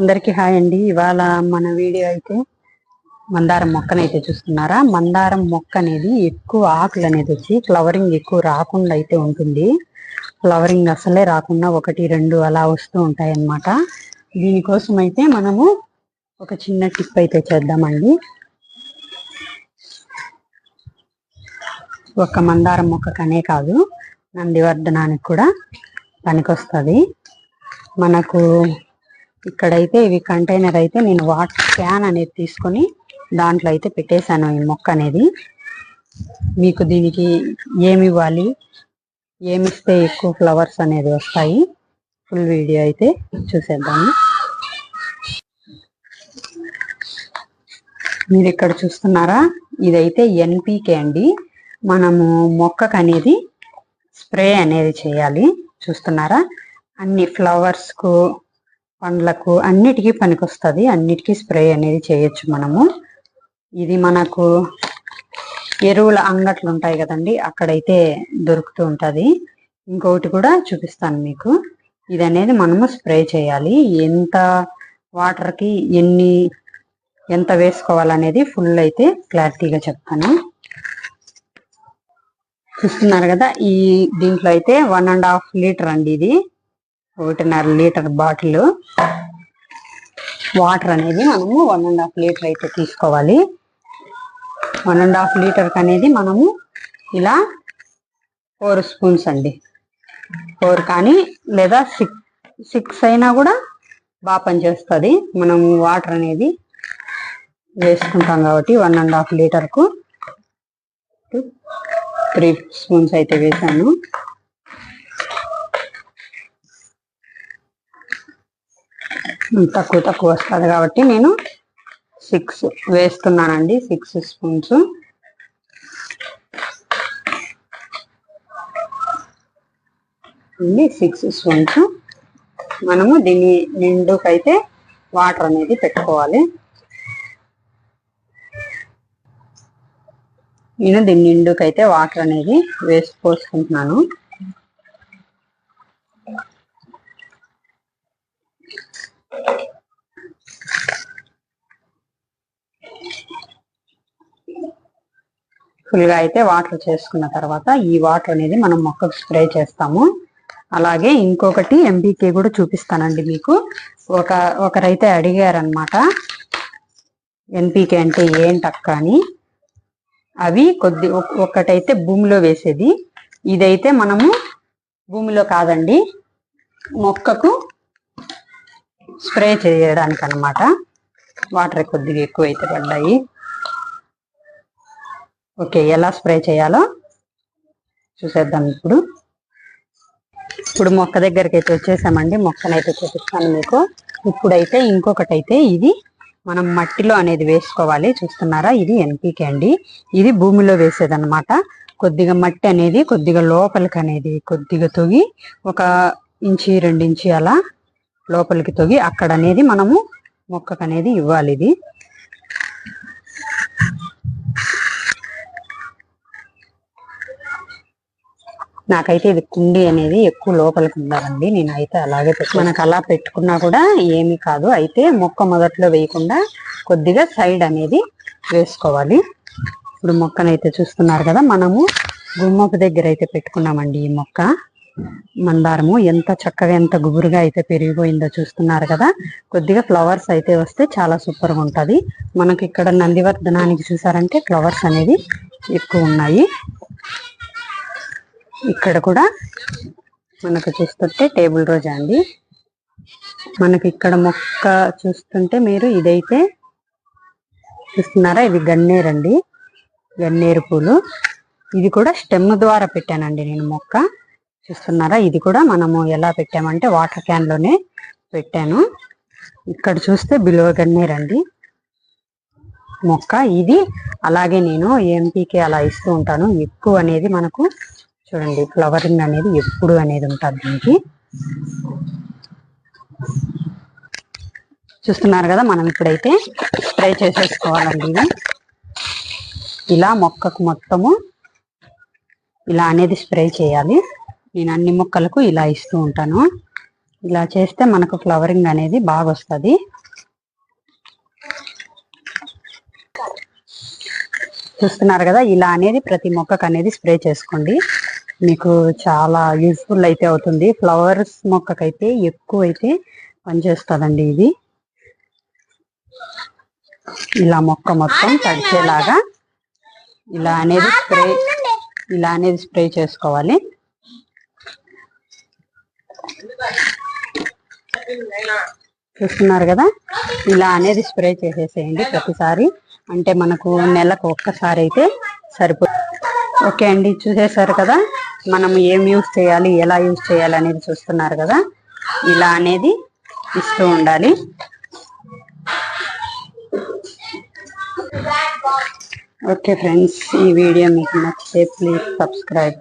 అందరికీ హాయ్ అండి. ఇవాళ మన వీడియో అయితే మందారం మొక్కనైతే చూస్తున్నారా? మందారం మొక్క అనేది ఎక్కువ ఆకులు అనేది వచ్చి ఫ్లవరింగ్ ఎక్కువ రాకుండా అయితే ఉంటుంది. ఫ్లవరింగ్ అసలే రాకుండా ఒకటి రెండు అలా వస్తూ ఉంటాయి అన్నమాట దీనికోసం అయితే మనము ఒక చిన్న టిప్ అయితే చేద్దామండి. ఒక మందారం మొక్కకనే కాదు నందివర్ధనానికి కూడా పనికొస్తుంది. మనకు ఇక్కడైతే ఇవి కంటైనర్ అయితే నేను వాటర్ క్యాన్ అనేది తీసుకొని దాంట్లో అయితే పెట్టేశాను ఈ మొక్క అనేది. మీకు దీనికి ఏమి ఇవ్వాలి? ఏమి ఇస్తే ఎక్కువ ఫ్లవర్స్ అనేది వస్తాయి? ఫుల్ వీడియో అయితే చూసేద్దాము మీరు ఇక్కడ చూస్తున్నారా? ఇదైతే ఎన్పికే అండి. మనము మొక్కకు అనేది స్ప్రే అనేది చేయాలి. చూస్తున్నారా? అన్ని ఫ్లవర్స్కు పండ్లకు అన్నిటికీ పనికొస్తుంది. అన్నిటికీ స్ప్రే అనేది చేయొచ్చు మనము. ఇది మనకు ఎరువుల అంగట్లు ఉంటాయి కదండి అక్కడైతే దొరుకుతూ ఉంటుంది. ఇంకొకటి కూడా చూపిస్తాను మీకు. ఇది అనేది మనము స్ప్రే చేయాలి. ఎంత వాటర్కి ఎన్ని ఎంత వేసుకోవాలనేది ఫుల్ అయితే క్లారిటీగా చెప్తాను. చూస్తున్నారు కదా ఈ దీంట్లో అయితే వన్ అండ్ హాఫ్ లీటర్ అండి ఇది. ఒకటిన్నర లీటర్ బాటిల్ వాటర్ అనేది మనము వన్ అండ్ హాఫ్ లీటర్ అయితే తీసుకోవాలి. వన్ అండ్ హాఫ్ లీటర్కి అనేది మనము ఇలా ఫోర్ స్పూన్స్ అండి. ఫోర్ కానీ లేదా సిక్స్ సిక్స్ అయినా కూడా బాగా పనిచేస్తుంది. మనం వాటర్ అనేది వేసుకుంటాం కాబట్టి వన్ అండ్ హాఫ్ లీటర్కు త్రీ స్పూన్స్ అయితే వేసాను. తక్కువ తక్కువ వస్తుంది కాబట్టి నేను సిక్స్ వేస్తున్నానండి సిక్స్ స్పూన్స్. Six spoons. మనము దీన్ని నిండుకైతే వాటర్ అనేది పెట్టుకోవాలి. నేను దీన్ని నిండుకైతే వాటర్ అనేది వేసి పోసుకుంటున్నాను. ఫుల్గా అయితే వాటర్ చేసుకున్న తర్వాత ఈ వాటర్ అనేది మనం మొక్కకు స్ప్రే చేస్తాము. అలాగే ఇంకొకటి ఎంబీకే కూడా చూపిస్తానండి మీకు. ఒక ఒకరైతే అడిగారనమాట ఎన్పీకే అంటే ఏంటక్క అని. అవి కొద్ది ఒక- ఒకటైతే భూమిలో వేసేది. ఇదైతే మనము భూమిలో కాదండి మొక్కకు స్ప్రే చేయడానికి అన్నమాట వాటర్ కొద్దిగా ఎక్కువైతే పడ్డాయి. ఓకే ఎలా స్ప్రే చేయాలో చూసేద్దాం ఇప్పుడు. ఇప్పుడు మొక్క దగ్గరికి అయితే వచ్చేసామండి. మొక్కనైతే చూపిస్తాను మీకు. ఇప్పుడైతే ఇంకొకటి అయితే ఇది మనం మట్టిలో అనేది వేసుకోవాలి. చూస్తున్నారా? ఇది ఎన్పీకే అండి. ఇది భూమిలో వేసేదనమాట కొద్దిగా మట్టి అనేది కొద్దిగా లోపలికి అనేది కొద్దిగా తొగి ఒక ఇంచి రెండు అలా లోపలికి తొగి అక్కడ అనేది మనము మొక్కకు అనేది ఇవ్వాలి ఇది. నాకైతే ఇది కుండి అనేది ఎక్కువ లోపలికి ఉండాలండి. నేను అయితే అలాగే మనకు అలా పెట్టుకున్నా కూడా ఏమీ కాదు. అయితే మొక్క మొదట్లో వేయకుండా కొద్దిగా సైడ్ అనేది వేసుకోవాలి. ఇప్పుడు మొక్కనైతే చూస్తున్నారు కదా మనము గుమ్మపు దగ్గర అయితే పెట్టుకున్నామండి ఈ మొక్క. మందారము ఎంత చక్కగా ఎంత గుబురుగా అయితే పెరిగిపోయిందో చూస్తున్నారు కదా. కొద్దిగా ఫ్లవర్స్ అయితే వస్తే చాలా సూపర్గా ఉంటది. మనకి ఇక్కడ నందివర్ధనానికి చూసారంటే ఫ్లవర్స్ అనేది ఎక్కువ ఉన్నాయి. ఇక్కడ కూడా మనకు చూస్తుంటే టేబుల్ రోజా అండి. మనకి ఇక్కడ మొక్క చూస్తుంటే మీరు ఇదైతే చూస్తున్నారా? ఇది గన్నేరు అండి గన్నేరు పూలు. ఇది కూడా స్టెమ్ ద్వారా పెట్టానండి నేను మొక్క. చూస్తున్నారా? ఇది కూడా మనము ఎలా పెట్టామంటే వాటర్ క్యాన్లోనే పెట్టాను. ఇక్కడ చూస్తే బిలువ గన్నేరు అండి మొక్క ఇది. అలాగే నేను ఎంపీకే అలా ఇస్తూ ఉంటాను. ఎక్కువ అనేది మనకు చూడండి ఫ్లవరింగ్ అనేది ఎప్పుడు అనేది ఉంటుంది దీనికి. చూస్తున్నారు కదా మనం ఇప్పుడైతే స్ప్రే చేసేసుకోవాలండి ఇది. ఇలా మొక్కకు మొత్తము ఇలా అనేది స్ప్రే చేయాలి. నేను అన్ని మొక్కలకు ఇలా ఇస్తూ ఉంటాను. ఇలా చేస్తే మనకు ఫ్లవరింగ్ అనేది బాగా వస్తుంది. చూస్తున్నారు కదా ఇలా అనేది ప్రతి మొక్కకు అనేది స్ప్రే చేసుకోండి. మీకు చాలా యూస్ఫుల్ అయితే అవుతుంది. ఫ్లవర్స్ మొక్కకైతే ఎక్కువ అయితే పనిచేస్తుందండి ఇది. ఇలా మొక్క మొత్తం తడిచేలాగా ఇలా అనేది స్ప్రే ఇలా అనేది స్ప్రే చేసుకోవాలి. చూస్తున్నారు కదా? ఇలా అనేది స్ప్రే చేసేసేయండి ప్రతిసారి. అంటే మనకు నెలకు ఒక్కసారి అయితే సరిపో ఓకే అండి చూసేశారు కదా? మనం ఏం యూస్ చేయాలి ఎలా యూస్ చేయాలి అనేది చూస్తున్నారు కదా? ఇలా అనేది ఇస్తూ ఉండాలి. ఓకే ఫ్రెండ్స్ ఈ వీడియో మీకు నచ్చితే ప్లీజ్ సబ్స్క్రైబ్.